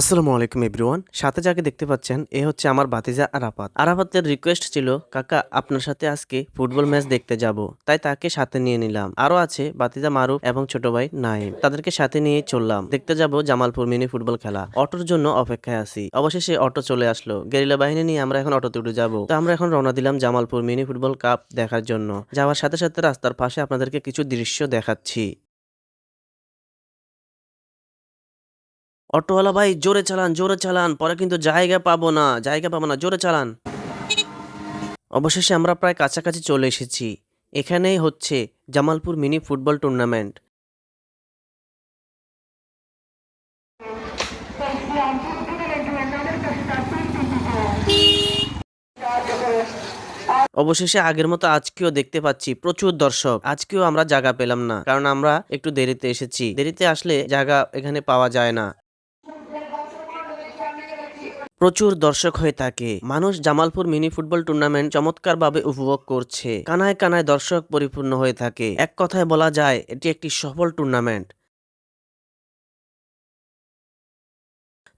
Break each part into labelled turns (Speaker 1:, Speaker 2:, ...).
Speaker 1: আসসালামু আলাইকুম এভরিওয়ান। সাথে যাকে দেখতে পাচ্ছেন, এ হচ্ছে আমার বাতিজা আরাফাত। আরাফাতের রিকোয়েস্ট ছিল, কাকা, আপনার সাথে আজকে ফুটবল ম্যাচ দেখতে যাব। তাই তাকে সাথে নিয়ে নিলাম। আরও আছে বাতিজা মারুফ এবং ছোট ভাই নাইম তাদেরকে সাথে নিয়ে চললাম। দেখতে যাব জামালপুর মিনি ফুটবল খেলা। অটোর জন্য অপেক্ষায় আছি। অবশেষে অটো চলে আসলো। গেরিলা বাহিনী নিয়ে আমরা এখন অটোতে উঠে যাব। তো আমরা এখন রওনা দিলাম জামালপুর মিনি ফুটবল কাপ দেখার জন্য। যাওয়ার সাথে সাথে রাস্তার পাশে আপনাদেরকে কিছু দৃশ্য দেখাচ্ছি। অটোওয়ালা, ভাই, জোরে চালান জোরে চালান, পরে কিন্তু জায়গা পাবো না, জায়গা পাবো না, জোরে চালান। অবশেষে আমরা প্রায় কাছাকাছি চলে এসেছি। এখানেই হচ্ছে জামালপুর মিনি ফুটবল টুর্নামেন্ট। অবশেষে আগের মতো আজকেও দেখতে পাচ্ছি প্রচুর দর্শক। আজকেও আমরা জায়গা পেলাম না, কারণ আমরা একটু দেরিতে এসেছি। দেরিতে আসলে জায়গা এখানে পাওয়া যায় না। প্রচুর দর্শক হয়ে থাকে। মানুষ জামালপুর মিনি ফুটবল টুর্নামেন্ট চমৎকারভাবে উপভোগ করছে। কানায় কানায় দর্শক পরিপূর্ণ হয়ে থাকে। এক কথায় বলা যায়, এটি একটি সফল টুর্নামেন্ট।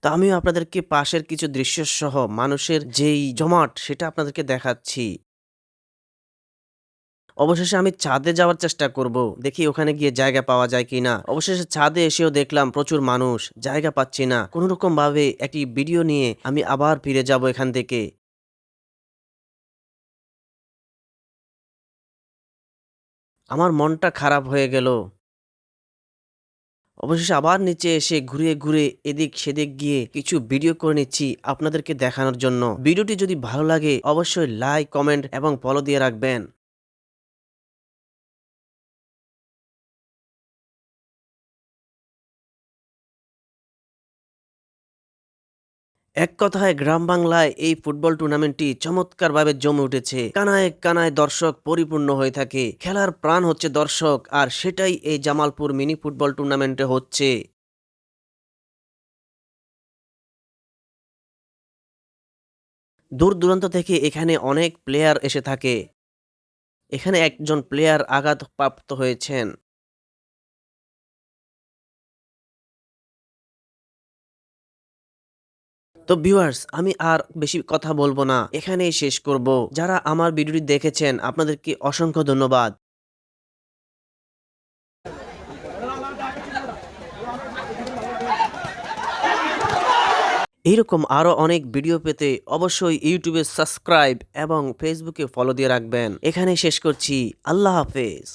Speaker 1: তো আমিও আপনাদেরকে পাশের কিছু দৃশ্য সহ মানুষের যেই জমাট, সেটা আপনাদেরকে দেখাচ্ছি। অবশেষে আমি ছাদে যাওয়ার চেষ্টা করব। দেখি ওখানে গিয়ে জায়গা পাওয়া যায় কিনা। অবশেষে ছাদে এসেও দেখলাম প্রচুর মানুষ, জায়গা পাচ্ছি না। কোনো রকম ভাবে একটি ভিডিও নিয়ে আমি আবার ফিরে যাব এখান থেকে। আমার মনটা খারাপ হয়ে গেল। অবশেষে আবার নিচে এসে ঘুরে ঘুরে এদিক সেদিক গিয়ে কিছু ভিডিও করে নিচ্ছি আপনাদেরকে দেখানোর জন্য। ভিডিওটি যদি ভালো লাগে, অবশ্যই লাইক কমেন্ট এবং ফলো দিয়ে রাখবেন। এক কথায়, গ্রাম বাংলায় এই ফুটবল টুর্নামেন্টটি চমৎকারভাবে জমে উঠেছে। কানায় কানায় দর্শক পরিপূর্ণ হয়ে থাকে। খেলার প্রাণ হচ্ছে দর্শক, আর সেটাই এই জামালপুর মিনি ফুটবল টুর্নামেন্টে হচ্ছে। দূর দূরান্ত থেকে এখানে অনেক প্লেয়ার এসে থাকে। এখানে একজন প্লেয়ার আঘাতপ্রাপ্ত হয়েছেন। তো ভিউয়ার্স আমি আর বেশি কথা বলব না। এখানেই শেষ করব। যারা আমার ভিডিওটি দেখেছেন, আপনাদেরকে অসংখ্য ধন্যবাদ। এইরকম আরও অনেক ভিডিও পেতে অবশ্যই ইউটিউবে সাবস্ক্রাইব এবং ফেসবুকে ফলো দিয়ে রাখবেন। এখানে শেষ করছি। আল্লাহ হাফেজ।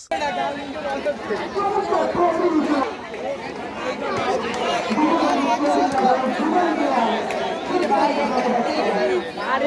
Speaker 2: আর